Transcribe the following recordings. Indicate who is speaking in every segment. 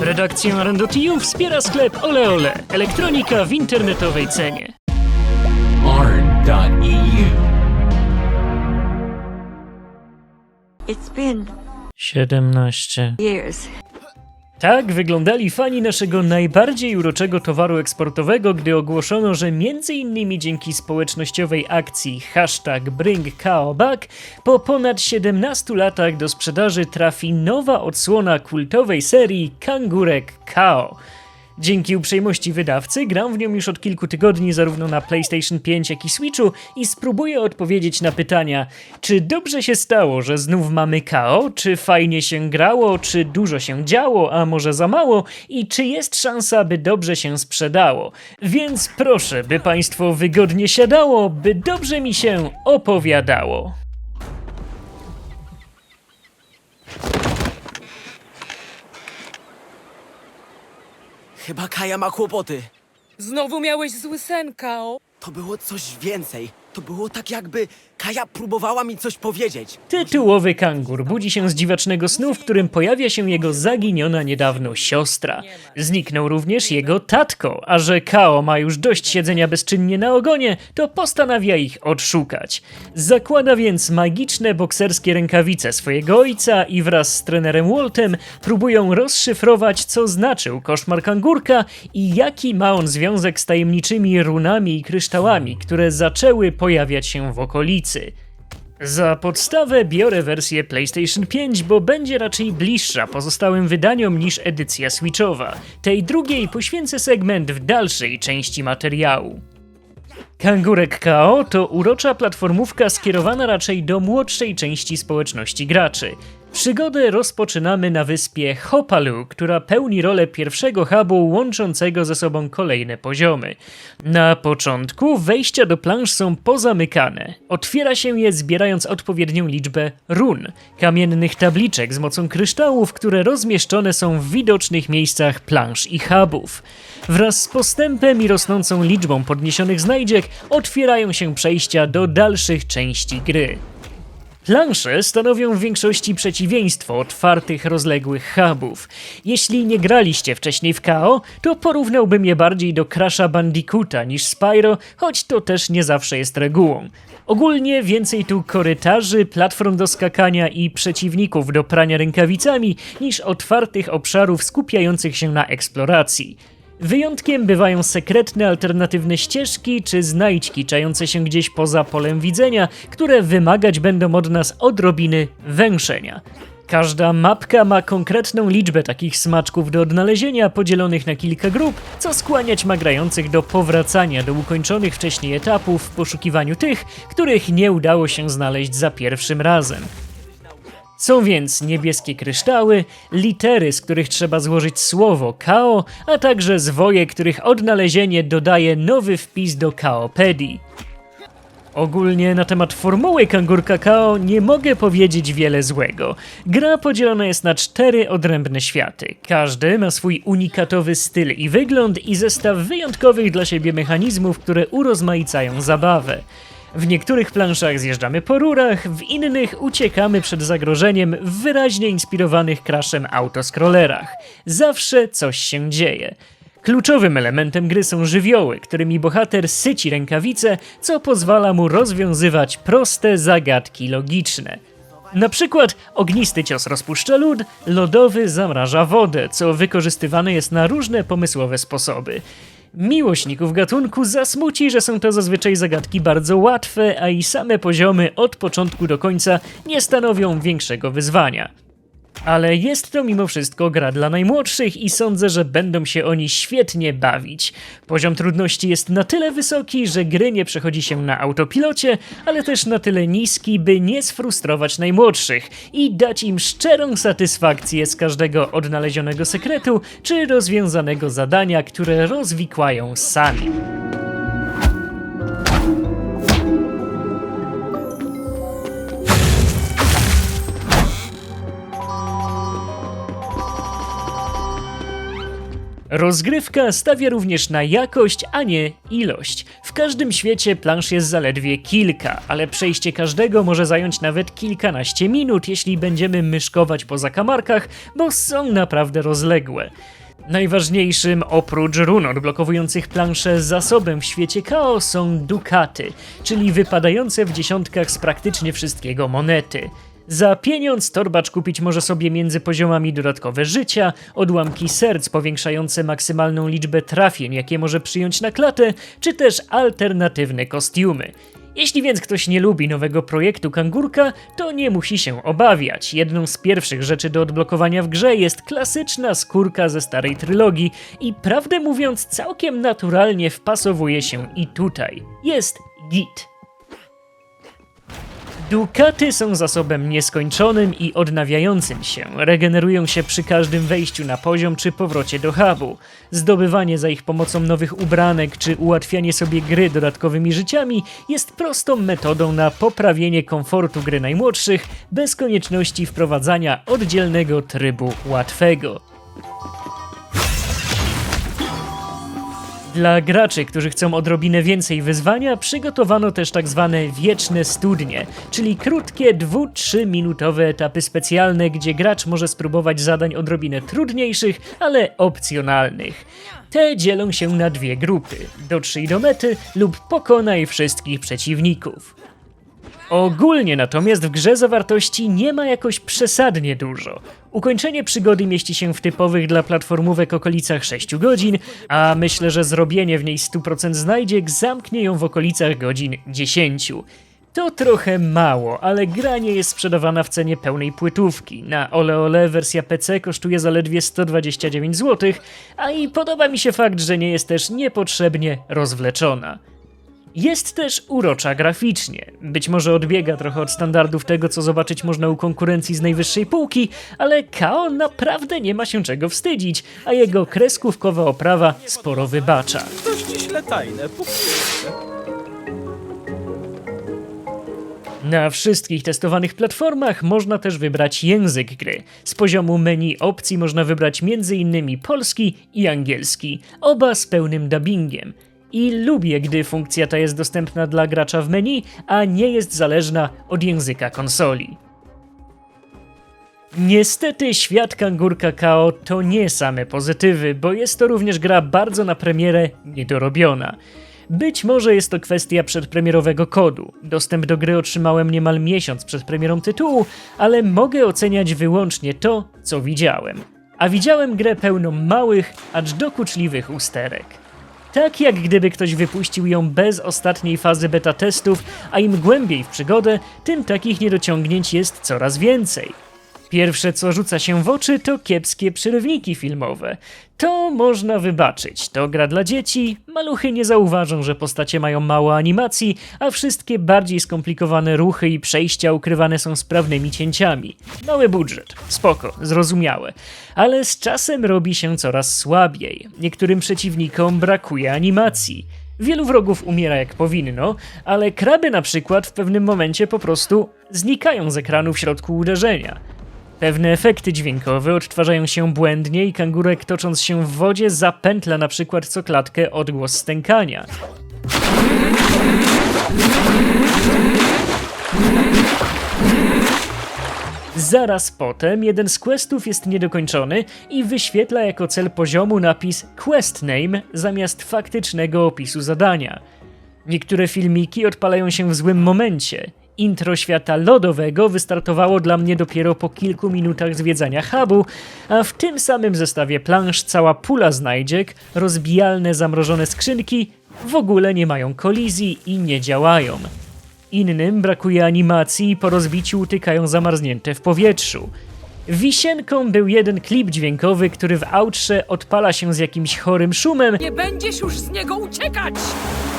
Speaker 1: Redakcję Randotiu wspiera sklep Ole Ole. Elektronika w internetowej cenie.
Speaker 2: arn.eu.
Speaker 3: It's been
Speaker 1: 17.
Speaker 3: years.
Speaker 1: Tak wyglądali fani naszego najbardziej uroczego towaru eksportowego, gdy ogłoszono, że m.in. dzięki społecznościowej akcji hashtag BringKaoBack po ponad 17 latach do sprzedaży trafi nowa odsłona kultowej serii Kangurek Kao. Dzięki uprzejmości wydawcy gram w nią już od kilku tygodni zarówno na PlayStation 5 jak i Switchu i spróbuję odpowiedzieć na pytania, czy dobrze się stało, że znów mamy KO, czy fajnie się grało, czy dużo się działo, a może za mało? I czy jest szansa, by dobrze się sprzedało. Więc proszę, by Państwo wygodnie siadało, by dobrze mi się opowiadało.
Speaker 4: Chyba Kaja ma kłopoty.
Speaker 5: Znowu miałeś zły sen, Kao.
Speaker 4: To było coś więcej. To było tak jakby Kaja próbowała mi coś powiedzieć.
Speaker 1: Tytułowy kangur budzi się z dziwacznego snu, w którym pojawia się jego zaginiona niedawno siostra. Zniknął również jego tatko, a że Kao ma już dość siedzenia bezczynnie na ogonie, to postanawia ich odszukać. Zakłada więc magiczne bokserskie rękawice swojego ojca i wraz z trenerem Waltem próbują rozszyfrować, co znaczył koszmar kangurka i jaki ma on związek z tajemniczymi runami i kryształami, które zaczęły pojawiać się w okolicy. Za podstawę biorę wersję PlayStation 5, bo będzie raczej bliższa pozostałym wydaniom niż edycja Switchowa. Tej drugiej poświęcę segment w dalszej części materiału. Kangurek KO to urocza platformówka skierowana raczej do młodszej części społeczności graczy. Przygodę rozpoczynamy na wyspie Hopalu, która pełni rolę pierwszego hubu łączącego ze sobą kolejne poziomy. Na początku wejścia do planż są pozamykane. Otwiera się je zbierając odpowiednią liczbę run, kamiennych tabliczek z mocą kryształów, które rozmieszczone są w widocznych miejscach planż i hubów. Wraz z postępem i rosnącą liczbą podniesionych znajdziek otwierają się przejścia do dalszych części gry. Plansze stanowią w większości przeciwieństwo otwartych, rozległych hubów. Jeśli nie graliście wcześniej w KO, to porównałbym je bardziej do Crasha Bandicoota niż Spyro, choć to też nie zawsze jest regułą. Ogólnie więcej tu korytarzy, platform do skakania i przeciwników do prania rękawicami niż otwartych obszarów skupiających się na eksploracji. Wyjątkiem bywają sekretne alternatywne ścieżki czy znajdźki czające się gdzieś poza polem widzenia, które wymagać będą od nas odrobiny węszenia. Każda mapka ma konkretną liczbę takich smaczków do odnalezienia, podzielonych na kilka grup, co skłaniać ma grających do powracania do ukończonych wcześniej etapów w poszukiwaniu tych, których nie udało się znaleźć za pierwszym razem. Są więc niebieskie kryształy, litery, z których trzeba złożyć słowo KO, a także zwoje, których odnalezienie dodaje nowy wpis do Kaopedii. Ogólnie na temat formuły Kangur Kakao nie mogę powiedzieć wiele złego. Gra podzielona jest na cztery odrębne światy. Każdy ma swój unikatowy styl i wygląd i zestaw wyjątkowych dla siebie mechanizmów, które urozmaicają zabawę. W niektórych planszach zjeżdżamy po rurach, w innych uciekamy przed zagrożeniem w wyraźnie inspirowanych crashem autoscrollerach. Zawsze coś się dzieje. Kluczowym elementem gry są żywioły, którymi bohater syci rękawice, co pozwala mu rozwiązywać proste zagadki logiczne. Na przykład ognisty cios rozpuszcza lód, lodowy zamraża wodę, co wykorzystywane jest na różne pomysłowe sposoby. Miłośników gatunku zasmuci, że są to zazwyczaj zagadki bardzo łatwe, a i same poziomy od początku do końca nie stanowią większego wyzwania. Ale jest to mimo wszystko gra dla najmłodszych i sądzę, że będą się oni świetnie bawić. Poziom trudności jest na tyle wysoki, że gry nie przechodzi się na autopilocie, ale też na tyle niski, by nie sfrustrować najmłodszych i dać im szczerą satysfakcję z każdego odnalezionego sekretu czy rozwiązanego zadania, które rozwikłają sami. Rozgrywka stawia również na jakość, a nie ilość. W każdym świecie plansz jest zaledwie kilka, ale przejście każdego może zająć nawet kilkanaście minut, jeśli będziemy myszkować po zakamarkach, bo są naprawdę rozległe. Najważniejszym oprócz run odblokowujących planszę zasobem w świecie KO są dukaty, czyli wypadające w dziesiątkach z praktycznie wszystkiego monety. Za pieniądz torbacz kupić może sobie między poziomami dodatkowe życia, odłamki serc powiększające maksymalną liczbę trafień, jakie może przyjąć na klatę, czy też alternatywne kostiumy. Jeśli więc ktoś nie lubi nowego projektu Kangurka, to nie musi się obawiać. Jedną z pierwszych rzeczy do odblokowania w grze jest klasyczna skórka ze starej trylogii i prawdę mówiąc całkiem naturalnie wpasowuje się i tutaj. Jest git. Dukaty są zasobem nieskończonym i odnawiającym się. Regenerują się przy każdym wejściu na poziom czy powrocie do hubu. Zdobywanie za ich pomocą nowych ubranek czy ułatwianie sobie gry dodatkowymi życiami jest prostą metodą na poprawienie komfortu gry najmłodszych bez konieczności wprowadzania oddzielnego trybu łatwego. Dla graczy, którzy chcą odrobinę więcej wyzwania, przygotowano też tak zwane wieczne studnie, czyli krótkie 2-3 minutowe etapy specjalne, gdzie gracz może spróbować zadań odrobinę trudniejszych, ale opcjonalnych. Te dzielą się na dwie grupy: dotrzyj do mety lub pokonaj wszystkich przeciwników. Ogólnie natomiast w grze zawartości nie ma jakoś przesadnie dużo. Ukończenie przygody mieści się w typowych dla platformówek okolicach 6 godzin, a myślę, że zrobienie w niej 100% znajdziek zamknie ją w okolicach godzin 10. To trochę mało, ale gra nie jest sprzedawana w cenie pełnej płytówki. Na Ole Ole wersja PC kosztuje zaledwie 129 zł, a i podoba mi się fakt, że nie jest też niepotrzebnie rozwleczona. Jest też urocza graficznie. Być może odbiega trochę od standardów tego, co zobaczyć można u konkurencji z najwyższej półki, ale KO naprawdę nie ma się czego wstydzić, a jego kreskówkowa oprawa sporo wybacza.
Speaker 2: Tajne.
Speaker 1: Na wszystkich testowanych platformach można też wybrać język gry. Z poziomu menu opcji można wybrać m.in. polski i angielski, oba z pełnym dubbingiem. I lubię, gdy funkcja ta jest dostępna dla gracza w menu, a nie jest zależna od języka konsoli. Niestety świat Kangurka KO to nie same pozytywy, bo jest to również gra bardzo na premierę niedorobiona. Być może jest to kwestia przedpremierowego kodu. Dostęp do gry otrzymałem niemal miesiąc przed premierą tytułu, ale mogę oceniać wyłącznie to, co widziałem. A widziałem grę pełną małych, acz dokuczliwych usterek. Tak jak gdyby ktoś wypuścił ją bez ostatniej fazy beta testów, a im głębiej w przygodę, tym takich niedociągnięć jest coraz więcej. Pierwsze co rzuca się w oczy to kiepskie przerywniki filmowe. To można wybaczyć. To gra dla dzieci, maluchy nie zauważą, że postacie mają mało animacji, a wszystkie bardziej skomplikowane ruchy i przejścia ukrywane są sprawnymi cięciami. Mały budżet, spoko, zrozumiałe. Ale z czasem robi się coraz słabiej. Niektórym przeciwnikom brakuje animacji. Wielu wrogów umiera jak powinno, ale kraby na przykład w pewnym momencie po prostu znikają z ekranu w środku uderzenia. Pewne efekty dźwiękowe odtwarzają się błędnie i kangurek tocząc się w wodzie zapętla na przykład co klatkę odgłos stękania. Zaraz potem jeden z questów jest niedokończony i wyświetla jako cel poziomu napis Quest Name zamiast faktycznego opisu zadania. Niektóre filmiki odpalają się w złym momencie. Intro świata lodowego wystartowało dla mnie dopiero po kilku minutach zwiedzania hubu, a w tym samym zestawie plansz cała pula znajdziek, rozbijalne zamrożone skrzynki w ogóle nie mają kolizji i nie działają. Innym brakuje animacji i po rozbiciu utykają zamarznięte w powietrzu. Wisienką był jeden klip dźwiękowy, który w outrze odpala się z jakimś chorym szumem
Speaker 5: Nie będziesz już z niego uciekać!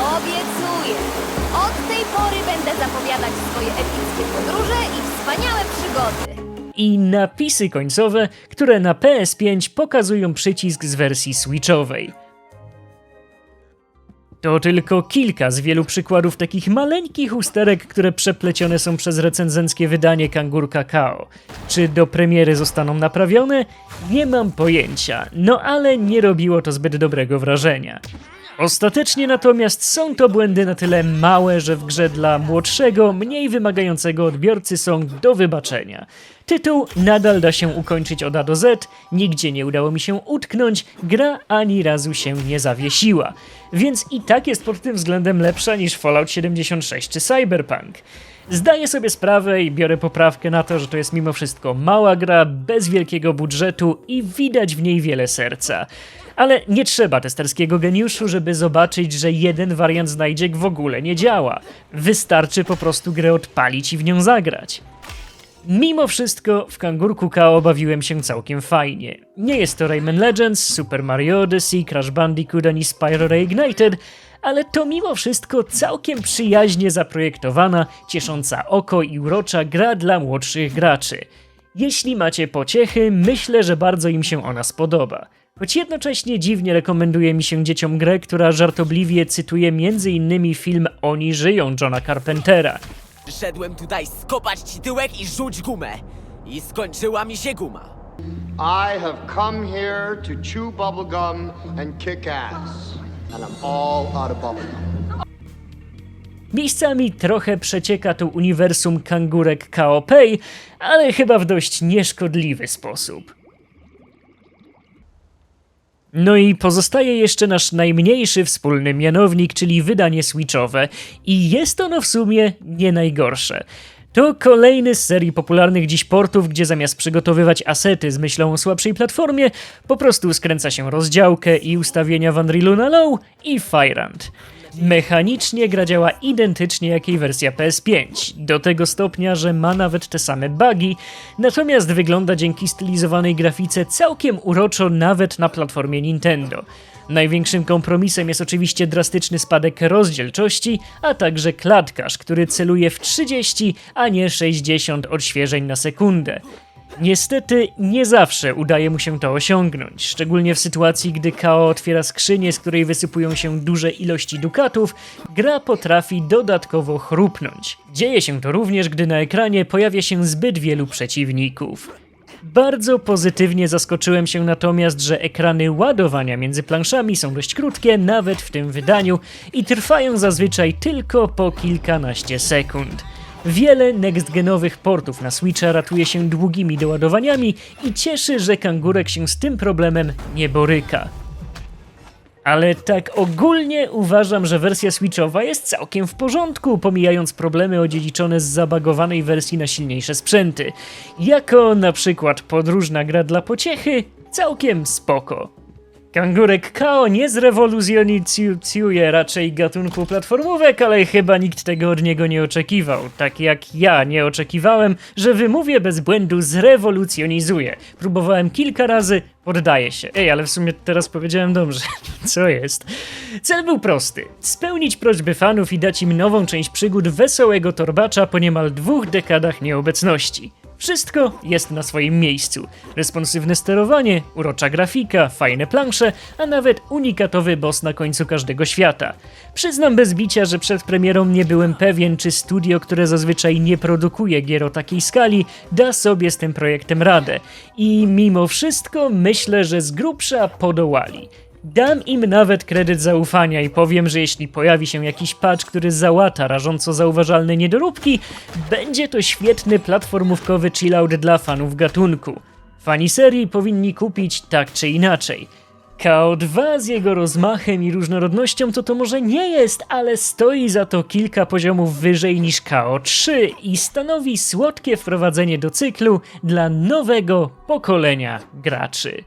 Speaker 6: Obiecuję. Od tej pory będę zapowiadać swoje epickie podróże i wspaniałe przygody.
Speaker 1: i napisy końcowe, które na PS5 pokazują przycisk z wersji Switchowej. To tylko kilka z wielu przykładów takich maleńkich usterek, które przeplecione są przez recenzenckie wydanie Kangur Kakao. Czy do premiery zostaną naprawione? Nie mam pojęcia, no ale nie robiło to zbyt dobrego wrażenia. Ostatecznie natomiast są to błędy na tyle małe, że w grze dla młodszego, mniej wymagającego odbiorcy są do wybaczenia. Tytuł nadal da się ukończyć od A do Z, nigdzie nie udało mi się utknąć, gra ani razu się nie zawiesiła. Więc i tak jest pod tym względem lepsza niż Fallout 76 czy Cyberpunk. Zdaję sobie sprawę i biorę poprawkę na to, że to jest mimo wszystko mała gra, bez wielkiego budżetu i widać w niej wiele serca. Ale nie trzeba testerskiego geniuszu, żeby zobaczyć, że jeden wariant znajdziek w ogóle nie działa. Wystarczy po prostu grę odpalić i w nią zagrać. Mimo wszystko w Kangurku Kao bawiłem się całkiem fajnie. Nie jest to Rayman Legends, Super Mario Odyssey, Crash Bandicoot ani Spyro Reignited, ale to mimo wszystko całkiem przyjaźnie zaprojektowana, ciesząca oko i urocza gra dla młodszych graczy. Jeśli macie pociechy, myślę, że bardzo im się ona spodoba. Choć jednocześnie dziwnie rekomenduje mi się dzieciom grę, która żartobliwie cytuje m.in. film Oni żyją Johna Carpentera.
Speaker 4: Przyszedłem tutaj skopać ci tyłek i rzuć gumę. I skończyła mi się guma.
Speaker 7: I have come here to chew bubblegum and kick ass. And I'm all out of bubblegum.
Speaker 1: Miejscami trochę przecieka tu uniwersum kangurek Kaopei, ale chyba w dość nieszkodliwy sposób. No i pozostaje jeszcze nasz najmniejszy wspólny mianownik, czyli wydanie Switchowe, i jest ono w sumie nie najgorsze. To kolejny z serii popularnych dziś portów, gdzie zamiast przygotowywać asety z myślą o słabszej platformie, po prostu skręca się rozdziałkę i ustawienia w Unrealu na low i Firand. Mechanicznie gra działa identycznie jak jej wersja PS5, do tego stopnia, że ma nawet te same bugi, natomiast wygląda dzięki stylizowanej grafice całkiem uroczo nawet na platformie Nintendo. Największym kompromisem jest oczywiście drastyczny spadek rozdzielczości, a także klatkarz, który celuje w 30, a nie 60 odświeżeń na sekundę. Niestety nie zawsze udaje mu się to osiągnąć, szczególnie w sytuacji, gdy KO otwiera skrzynię, z której wysypują się duże ilości dukatów, gra potrafi dodatkowo chrupnąć. Dzieje się to również, gdy na ekranie pojawia się zbyt wielu przeciwników. Bardzo pozytywnie zaskoczyłem się natomiast, że ekrany ładowania między planszami są dość krótkie, nawet w tym wydaniu, i trwają zazwyczaj tylko po kilkanaście sekund. Wiele next-genowych portów na Switcha ratuje się długimi doładowaniami i cieszy, że Kangurek się z tym problemem nie boryka. Ale tak ogólnie uważam, że wersja Switchowa jest całkiem w porządku, pomijając problemy odziedziczone z zabagowanej wersji na silniejsze sprzęty. Jako na przykład podróżna gra dla pociechy, całkiem spoko. Kangurek Kao nie zrewolucjonizuje raczej gatunku platformówek, ale chyba nikt tego od niego nie oczekiwał. Tak jak ja nie oczekiwałem, że wymówię bez błędu zrewolucjonizuje. Próbowałem kilka razy, poddaję się. Ej, ale w sumie teraz powiedziałem dobrze. Co jest? Cel był prosty. Spełnić prośby fanów i dać im nową część przygód wesołego torbacza po niemal dwóch dekadach nieobecności. Wszystko jest na swoim miejscu. Responsywne sterowanie, urocza grafika, fajne plansze, a nawet unikatowy boss na końcu każdego świata. Przyznam bez bicia, że przed premierą nie byłem pewien, czy studio, które zazwyczaj nie produkuje gier o takiej skali, da sobie z tym projektem radę. I mimo wszystko myślę, że z grubsza podołali. Dam im nawet kredyt zaufania i powiem, że jeśli pojawi się jakiś patch, który załata rażąco zauważalne niedoróbki, będzie to świetny platformówkowy chillout dla fanów gatunku. Fani serii powinni kupić tak czy inaczej. KO2 z jego rozmachem i różnorodnością to to może nie jest, ale stoi za to kilka poziomów wyżej niż KO3 i stanowi słodkie wprowadzenie do cyklu dla nowego pokolenia graczy.